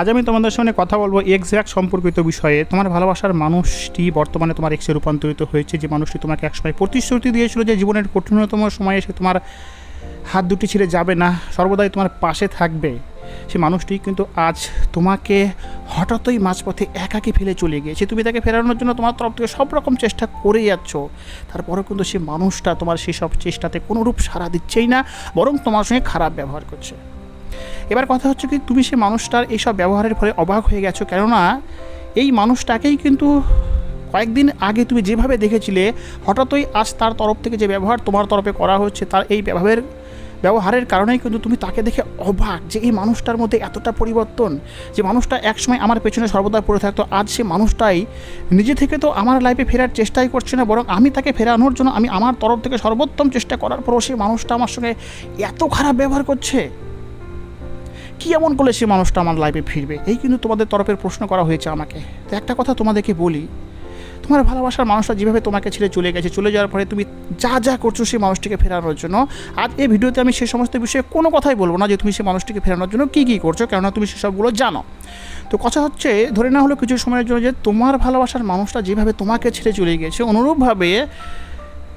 আজ আমি তোমাদের সঙ্গে কথা বলব এক্স্যাক্ট সম্পর্কিত বিষয়ে। তোমার ভালোবাসার মানুষটি বর্তমানে তোমার এক্সে রূপান্তরিত হয়েছে। যে মানুষটি তোমাকে একসময় প্রতিশ্রুতি দিয়েছিল যে জীবনের কঠিনতম সময়ে সে তোমার হাত দুটি ছেড়ে যাবে না, সর্বদাই তোমার পাশে থাকবে। সে মানুষটি কিন্তু আজ তোমাকে হঠাৎই মাঝপথে একাকি ফেলে চলে গিয়েছে। তুমি তাকে ফেরানোর জন্য তোমার তরফ থেকে সব রকম চেষ্টা করে যাচ্ছ। তারপরেও কিন্তু সে মানুষটা তোমার সেই সব চেষ্টাতে কোনোরূপ সাড়া দিচ্ছেই না, বরং তোমার সঙ্গে খারাপ ব্যবহার করছে। এবার কথা হচ্ছে কি, তুমি সে মানুষটার এইসব ব্যবহারের ফলে অবাক হয়ে গেছো, কেননা এই মানুষটাকেই কিন্তু কয়েকদিন আগে তুমি যেভাবে দেখেছিলে, হঠাৎই আজ তার তরফ থেকে যে ব্যবহার তোমার তরফে করা হচ্ছে, তার এই ব্যবহারের ব্যবহারের কারণেই কিন্তু তুমি তাকে দেখে অবাক যে এই মানুষটার মধ্যে এতটা পরিবর্তন, যে মানুষটা একসময় আমার পেছনে সর্বদা পড়ে থাকতো, আজ সে মানুষটাই নিজে থেকে তো আমার লাইফে ফেরার চেষ্টাই করছে না, বরং আমি তাকে ফেরানোর জন্য আমি আমার তরফ থেকে সর্বোত্তম চেষ্টা করার পরও সে মানুষটা আমার সঙ্গে এত খারাপ ব্যবহার করছে। কি এমন করলে সে মানুষটা আমার লাইফে ফিরবে? এই কিন্তু তোমাদের তরফের প্রশ্ন করা হয়েছে আমাকে। তো একটা কথা তোমাদেরকে বলি, তোমার ভালোবাসার মানুষটা যেভাবে তোমাকে ছেড়ে চলে গেছে, চলে যাওয়ার পরে তুমি যা যা করছ সেই মানুষটিকে ফেরানোর জন্য আজ এই ভিডিওতে আমি সেই সমস্ত বিষয়ে কোনো কথাই বলব না যে তুমি সেই মানুষটিকে ফেরানোর জন্য কী কী করছ, কেননা তুমি সেসবগুলো জানো। তো কথা হচ্ছে, ধরে না হলো কিছু সময়ের জন্য যে তোমার ভালোবাসার মানুষটা যেভাবে তোমাকে ছেড়ে চলে গেছে, অনুরূপভাবে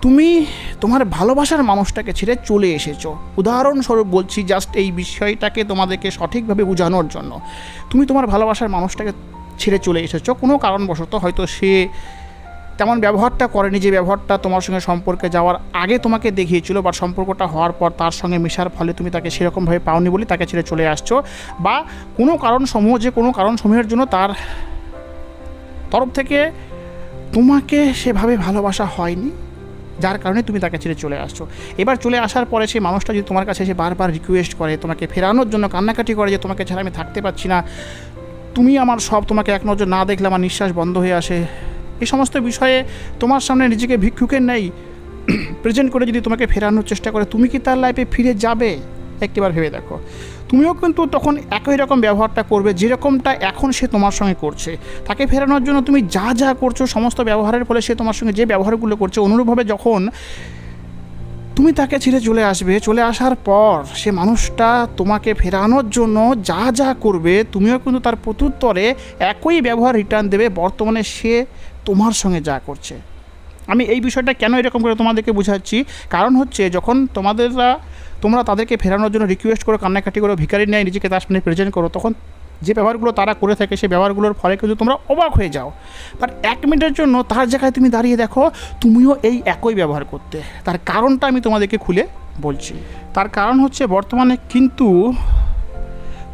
তুমি তোমার ভালোবাসার মানুষটাকে ছেড়ে চলে এসেছ। উদাহরণস্বরূপ বলছি জাস্ট এই বিষয়টাকে তোমাদেরকে সঠিকভাবে বোঝানোর জন্য। তুমি তোমার ভালোবাসার মানুষটাকে ছেড়ে চলে এসেছ। কোনো কারণবশত হয়তো সে তেমন ব্যবহারটা করেনি যে ব্যবহারটা তোমার সঙ্গে সম্পর্কে যাওয়ার আগে তোমাকে দেখিয়েছিল বা সম্পর্কটা হওয়ার পর তার সঙ্গে মেশার ফলে তুমি তাকে সেরকমভাবে পাওনি বলে তাকে ছেড়ে চলে আসছো বা কোনো কারণসমূহ যে কোনো কারণসমূহের জন্য তার তরফ থেকে তোমাকে সেভাবে ভালোবাসা হয়নি। যার কারণে তুমি তাকে ছেড়ে চলে আসছো। এবার চলে আসার পরে সেই মানুষটা যদি তোমার কাছে এসে বারবার রিকোয়েস্ট করে, তোমাকে ফেরানোর জন্য কান্নাকাটি করে যে তোমাকে ছাড়া আমি থাকতে পারছি না, তুমি আমার সব তোমাকে এক নজর না দেখলে আমার নিঃশ্বাস বন্ধ হয়ে আসে। এই সমস্ত বিষয়ে তোমার সামনে নিজেকে ভিক্ষুকের নেই প্রেজেন্ট করে যদি তোমাকে ফেরানোর চেষ্টা করে, তুমি কি তার লাইফে ফিরে যাবে? একটিবার ভেবে দেখো। তুমিও কিন্তু তখন একই রকম ব্যবহারটা করবে, যেরকমটা এখন সে তোমার সঙ্গে করছে। তাকে ফেরানোর জন্য তুমি যা যা করছ, সমস্ত ব্যবহারের ফলে সে তোমার সঙ্গে যে ব্যবহারগুলো করছে, অনুরূপভাবে যখন তুমি তাকে ছেড়ে চলে আসবে, চলে আসার পর সে মানুষটা তোমাকে ফেরানোর জন্য যা যা করবে, তুমিও কিন্তু তার প্রত্যুত্তরে একই ব্যবহার রিটার্ন দেবে, বর্তমানে সে তোমার সঙ্গে যা করছে। আমি এই বিষয়টা কেন এরকম করে তোমাদেরকে বোঝাচ্ছি? কারণ হচ্ছে যখন তোমাদেররা, তোমরা তাদেরকে ফেরানোর জন্য রিকোয়েস্ট করো, কান্নাকাটি করো ভিকারি নেয় নিজেকে তার সামনে প্রেজেন্ট করো, তখন যে ব্যবহারগুলো তারা করে থাকে সেই ব্যবহারগুলোর ফলে কিন্তু তোমরা অবাক হয়ে যাও। বাট এক মিনিটের জন্য তার জায়গায় তুমি দাঁড়িয়ে দেখো, তুমিও এই একই ব্যবহার করতে। তার কারণটা আমি তোমাদেরকে খুলে বলছি। তার কারণ হচ্ছে বর্তমানে কিন্তু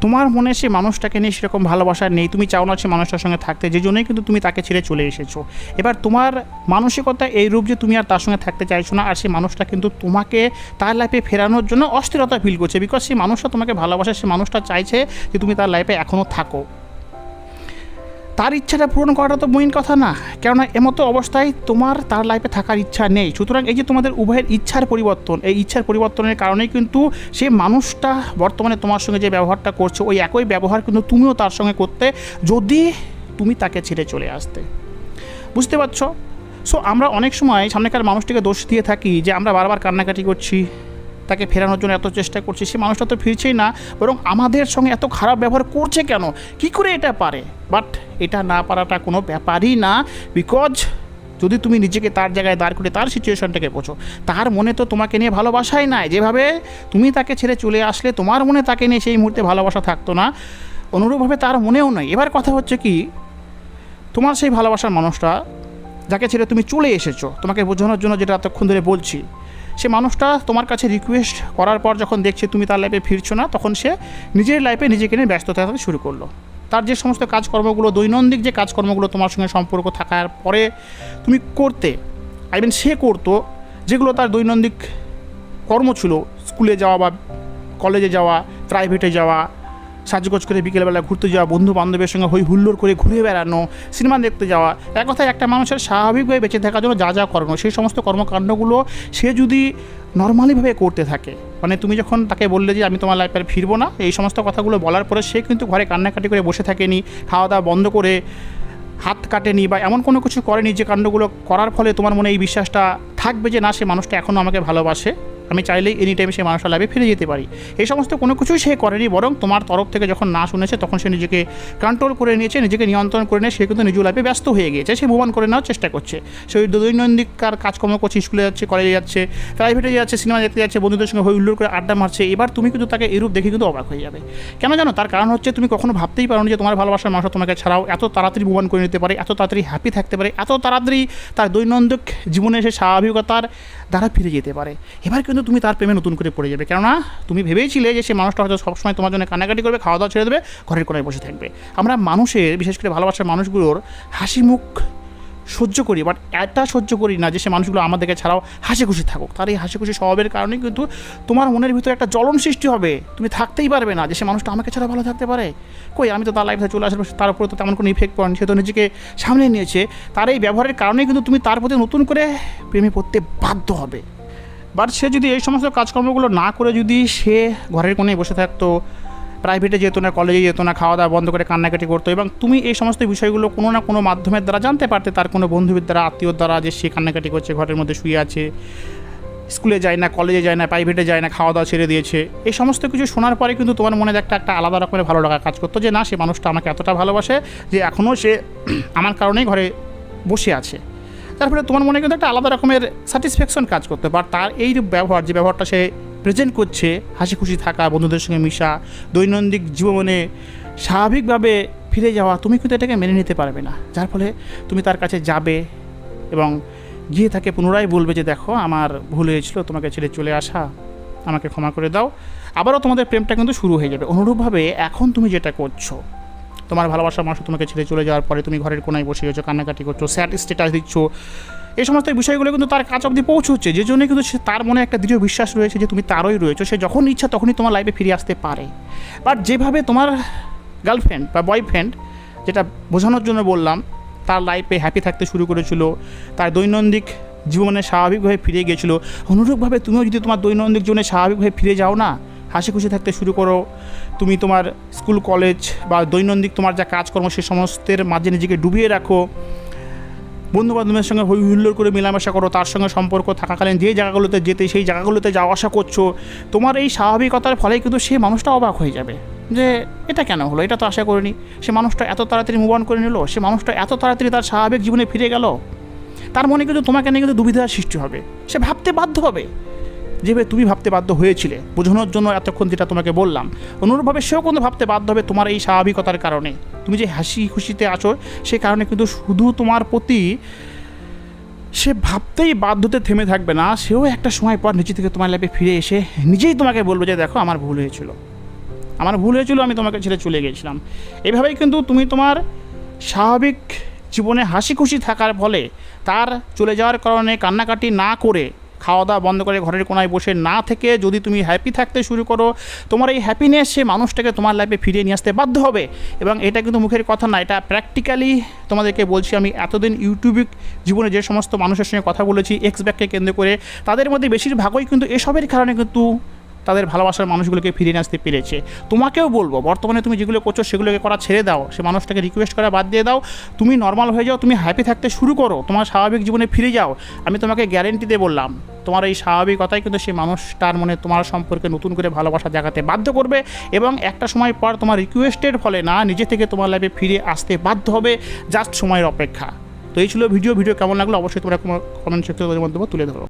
তোমার মনে সে মানুষটাকে নিয়ে সেরকম ভালোবাসা নেই। তুমি চাও না সে মানুষটার সঙ্গে থাকতে, যে জন্যই কিন্তু তুমি তাকে ছেড়ে চলে এসেছ। এবার তোমার মানসিকতা এই রূপ যে তুমি আর তার সঙ্গে থাকতে চাইছো না, আর সেই মানুষটা কিন্তু তোমাকে তার লাইফে ফেরানোর জন্য অস্থিরতা ফিল করছে। বিকজ সেই মানুষটা তোমাকে ভালোবাসে, সে মানুষটা চাইছে যে তুমি তার লাইফে এখনও থাকো। তার ইচ্ছাটা পূরণ করাটা তো মেইন কথা না। কেননা এমতো অবস্থায় তোমার তার লাইফে থাকার ইচ্ছা নেই। সুতরাং এই যে তোমাদের উভয়ের ইচ্ছার পরিবর্তন, এই ইচ্ছার পরিবর্তনের কারণেই কিন্তু সেই মানুষটা বর্তমানে তোমার সঙ্গে যে ব্যবহারটা করছে, ওই একই ব্যবহার কিন্তু তুমিও তার সঙ্গে করতে, যদি তুমি তাকে ছেড়ে চলে আসতে। বুঝতে পারছ? সো আমরা অনেক সময় সামনেকার মানুষটিকে দোষ দিয়ে থাকি যে আমরা বারবার কান্নাকাটি করছি। তাকে ফেরানোর জন্য এত চেষ্টা করছি, সে মানুষটা তো ফিরছেই না, বরং আমাদের সঙ্গে এত খারাপ ব্যবহার করছে কেন? কি করে এটা পারে? বাট এটা না পারাটা কোনো ব্যাপারই না বিকজ যদি তুমি নিজেকে তার জায়গায় দাঁড় করে তার সিচুয়েশনটাকে বোঝো, তার মনে তো তোমাকে নিয়ে ভালোবাসাই নাই। যেভাবে তুমি তাকে ছেড়ে চলে আসলে, তোমার মনে তাকে নিয়ে সেই মুহূর্তে ভালোবাসা থাকতো না, অনুরূপভাবে তার মনেও নয় এবার কথা হচ্ছে কি, তোমার সেই ভালোবাসার মানুষটা, যাকে ছেড়ে তুমি চলে এসেছ, তোমাকে বোঝানোর জন্য যেটা এতক্ষণ ধরে বলছি সে মানুষটা তোমার কাছে রিকোয়েস্ট করার পর যখন দেখছে তুমি তার লাইফে ফিরছো না, তখন সে নিজের লাইফে নিজেকে নিয়ে ব্যস্ত থাকতে শুরু করল। তার যে সমস্ত কাজকর্মগুলো, দৈনন্দিন যে কাজকর্মগুলো তোমার সঙ্গে সম্পর্ক থাকার পরে তুমি করতে আই মিন সে করতো, যেগুলো তার দৈনন্দিন কর্ম ছিল স্কুলে যাওয়া বা কলেজে যাওয়া প্রাইভেটে যাওয়া সাজগোজ করে বিকেলবেলা ঘুরতে যাওয়া বন্ধু বান্ধবের সঙ্গে হই হুল্লোড় করে ঘুরে বেড়ানো, সিনেমা দেখতে যাওয়া, এক কথায় একটা মানুষের স্বাভাবিকভাবে বেঁচে থাকার জন্য যা যা করানো সেই সমস্ত কর্মকাণ্ডগুলো সে যদি নর্মালিভাবে করতে থাকে। মানে তুমি যখন তাকে বললে যে আমি তোমার লাইফে ফিরবো না, এই সমস্ত কথাগুলো বলার পরে সে কিন্তু ঘরে কান্নাকাটি করে বসে থাকেনি খাওয়া দাওয়া বন্ধ করে হাত কাটেনি বা এমন কোনো কিছু করেনি যে কাণ্ডগুলো করার ফলে তোমার মনে এই বিশ্বাসটা থাকবে যে না, সে মানুষটা এখনও আমাকে ভালোবাসে। আমি চাইলেই এনি টাইম সে মানুষটা লাইফে ফিরে যেতে পারি। এই সমস্ত কোনো কিছুই সে করেনি, বরং তোমার তরফ থেকে যখন না শুনেছে, তখন সে নিজেকে কন্ট্রোল করে নিয়েছে, নিজেকে নিয়ন্ত্রণ করে নিয়ে সে কিন্তু নিজ লাইফে ব্যস্ত হয়ে গিয়েছে। সে অন করে নেওয়ার চেষ্টা করছে। সে দৈনন্দিন কার কাজকর্ম করছে স্কুলে যাচ্ছে কলেজে যাচ্ছে প্রাইভেটে যাচ্ছে সিনেমা দেখতে যাচ্ছে, বন্ধুদের সঙ্গে হই করে আড্ডা মারছে, এবার তুমি কিন্তু তাকে এরূপ দেখে কিন্তু অবাক হয়ে যাবে। কেন জানো? তার কারণ হচ্ছে তুমি কখনো ভাবতেই পারো যে তোমার ভালোবাসার মানুষ তোমাকে ছাড়াও এত তাড়াতাড়ি অন করে নিতে পারে, এত তাড়াতাড়ি হ্যাপি থাকতে পারে, এত তাড়াতাড়ি তার দৈনন্দিন জীবনে সে স্বাভাবিকতার দ্বারা ফিরে যেতে পারে। এবার কিন্তু তুমি তার প্রেমে নতুন করে পড়ে যাবে। কেননা তুমি ভেবেছিলে যে সে মানুষটা হয়তো সবসময় তোমার জন্য কান্নাকাটি করবে খাওয়া দাওয়া ছেড়ে দেবে, ঘরের কোনায় বসে থাকবে। আমরা মানুষের, বিশেষ করে ভালোবাসার মানুষগুলোর হাসি মুখ সহ্য করি বাট এটা সহ্য করি না যে সে মানুষগুলো আমাদেরকে ছাড়াও হাসি খুশি থাকুক। তার এই হাসি খুশি স্বভাবের কারণে কিন্তু তোমার মনের ভিতরে একটা জ্বলন সৃষ্টি হবে। তুমি থাকতেই পারবে না যে সে মানুষটা আমাকে ছাড়া ভালো থাকতে পারে। কই, আমি তো তার লাইফে চলে আসার তার উপরে তো তেমন কোনো ইফেক্ট পড়েনি, সে তো নিজেকে সামনে নিয়েছে। তার এই ব্যবহারের কারণে কিন্তু তুমি তার প্রতি নতুন করে প্রেমে পড়তে বাধ্য হবে। বাট সে যদি এই সমস্ত কাজকর্মগুলো না করে যদি সে ঘরের কোণে বসে থাকতো প্রাইভেটে যেত না কলেজে যেত না খাওয়া দাওয়া বন্ধ করে কান্নাকাটি করতো এবং তুমি এই সমস্ত বিষয়গুলো কোনো না কোনো মাধ্যমের দ্বারা জানতে পারতে, তার কোনো বন্ধুদের দ্বারা, আত্মীয়র দ্বারা যে সে কান্নাকাটি করছে, ঘরের মধ্যে শুয়ে আছে, স্কুলে যায় না কলেজে যায় না প্রাইভেটে যায় না খাওয়া দাওয়া ছেড়ে দিয়েছে, এই সমস্ত কিছু শোনার পরে কিন্তু তোমার মনে একটা একটা আলাদা রকমের ভালো লাগা কাজ করতো যে না, সে মানুষটা আমাকে এতটা ভালোবাসে যে এখনও সে আমার কারণেই ঘরে বসে আছে। তারপরে তোমার মনে কিন্তু একটা আলাদা রকমের স্যাটিসফ্যাকশন কাজ করতে পার। তার এই ব্যবহার, যে ব্যবহারটা সে প্রেজেন্ট করছে, হাসি খুশি থাকা, বন্ধুদের সঙ্গে মিশা, দৈনন্দিন জীবনে স্বাভাবিকভাবে ফিরে যাওয়া, তুমি কিন্তু এটাকে মেনে নিতে পারবে না। যার ফলে তুমি তার কাছে যাবে এবং গিয়ে তাকে পুনরায় বলবে যে, দেখো, আমার ভুল হয়েছিল, তোমাকে ছেড়ে চলে আসা, আমাকে ক্ষমা করে দাও। আবারও তোমাদের প্রেমটা কিন্তু শুরু হয়ে যাবে। অনুরূপভাবে এখন তুমি যেটা করছ তোমার ভালোবাসার মানুষ তোমাকে ছেড়ে চলে যাওয়ার পরে তুমি ঘরের কোনায় বসে গেছো, কান্নাকাটি করছ স্যাড স্ট্যাটাস দিচ্ছ। এই সমস্ত বিষয়গুলো কিন্তু তার কাজ অবধি পৌঁছচ্ছে, যে জন্য কিন্তু সে তার মনে একটা দৃঢ় বিশ্বাস রয়েছে যে তুমি তারই রয়েছো, সে যখন ইচ্ছা তখনই তোমার লাইফে ফিরে আসতে পারে। বাট যেভাবে তোমার গার্লফ্রেন্ড বা বয়ফ্রেন্ড যেটা বোঝানোর জন্য বললাম, তার লাইফে হ্যাপি থাকতে শুরু করেছিল, তার দৈনন্দিন জীবনে স্বাভাবিকভাবে ফিরে গিয়েছিল অনুরূপভাবে তুমিও যদি তোমার দৈনন্দিন জীবনে স্বাভাবিকভাবে ফিরে যাও না হাসি খুশি থাকতে শুরু করো। তুমি তোমার স্কুল, কলেজ বা দৈনন্দিন তোমার যা কাজকর্ম, সে সমস্তের মাঝে নিজেকে ডুবিয়ে রাখো। বন্ধু বান্ধবের সঙ্গে হই হুল্লোড় করে মেলামেশা করো, তার সঙ্গে সম্পর্ক থাকাকালীন যে জায়গাগুলোতে যেতে, সেই জায়গাগুলোতে যাওয়া আসা করছ। তোমার এই স্বাভাবিকতার ফলে কিন্তু সেই মানুষটা অবাক হয়ে যাবে যে, এটা কেন হলো? এটা তো আশা করিনি। সে মানুষটা এত তাড়াতাড়ি মুভ অন করে নিল? সে মানুষটা এত তাড়াতাড়ি তার স্বাভাবিক জীবনে ফিরে গেল? তার মনে কিন্তু তোমাকে নিয়ে কিন্তু দুবিধার সৃষ্টি হবে। সে ভাবতে বাধ্য হবে যেভাবে তুমি ভাবতে বাধ্য হয়েছিলে, বোঝানোর জন্য এতক্ষণ যেটা তোমাকে বললাম। অনুরূপভাবে সেও কিন্তু ভাবতে বাধ্য হবে তোমার এই স্বাভাবিকতার কারণে। তুমি যে হাসি খুশিতে আছো, সে কারণে কিন্তু শুধু তোমার প্রতি সে ভাবতেই বাধ্যতে থেমে থাকবে না, সেও একটা সময় পর নিচে থেকে তোমার লাইফে ফিরে এসে নিজেই তোমাকে বলবে যে, দেখো, আমার ভুল হয়েছিল। আমার ভুল হয়েছিল, আমি তোমাকে ছেড়ে চলে গেছিলাম। এভাবেই কিন্তু তুমি তোমার স্বাভাবিক জীবনে হাসি খুশি থাকার ফলে তার চলে যাওয়ার কারণে কান্নাকাটি না করে খাওয়া দাওয়া বন্ধ করে ঘরের কোনায় বসে না থেকে যদি তুমি হ্যাপি থাকতে শুরু করো, তোমার এই হ্যাপিনেস সে মানুষটাকে তোমার লাইফে ফিরিয়ে নিয়ে আসতে বাধ্য হবে। এবং এটা কিন্তু মুখের কথা না, এটা প্র্যাকটিক্যালি তোমাদেরকে বলছি, আমি এতদিন ইউটিউবিক জীবনে যে সমস্ত মানুষের সঙ্গে কথা বলেছি এক্স ব্যাককে কেন্দ্র করে, তাদের মধ্যে বেশিরভাগই কিন্তু এসবের কারণে কিন্তু তাদের ভালোবাসার মানুষগুলোকে ফিরিয়ে আসতে পেরেছে। তোমাকেও বলব, বর্তমানে তুমি যেগুলো করছ সেগুলোকে করা ছেড়ে দাও, সে মানুষটাকে রিকোয়েস্ট করা বাদ দিয়ে দাও। তুমি নর্মাল হয়ে যাও, তুমি হ্যাপি থাকতে শুরু করো, তোমার স্বাভাবিক জীবনে ফিরে যাও। আমি তোমাকে গ্যারেন্টি দিয়ে বললাম, তোমার এই স্বাভাবিকতাই কিন্তু সেই মানুষটার মনে তোমার সম্পর্কে নতুন করে ভালোবাসা জাগাতে বাধ্য করবে এবং একটা সময় পর তোমার রিকোয়েস্টের ফলে না, নিজে থেকে তোমার লাইফে ফিরে আসতে বাধ্য হবে জাস্ট সময়ের অপেক্ষা। তো এই ছিল ভিডিও ভিডিও কেমন লাগল অবশ্যই তোমরা কমেন্ট সেক্টরের মাধ্যমে তুলে ধরো।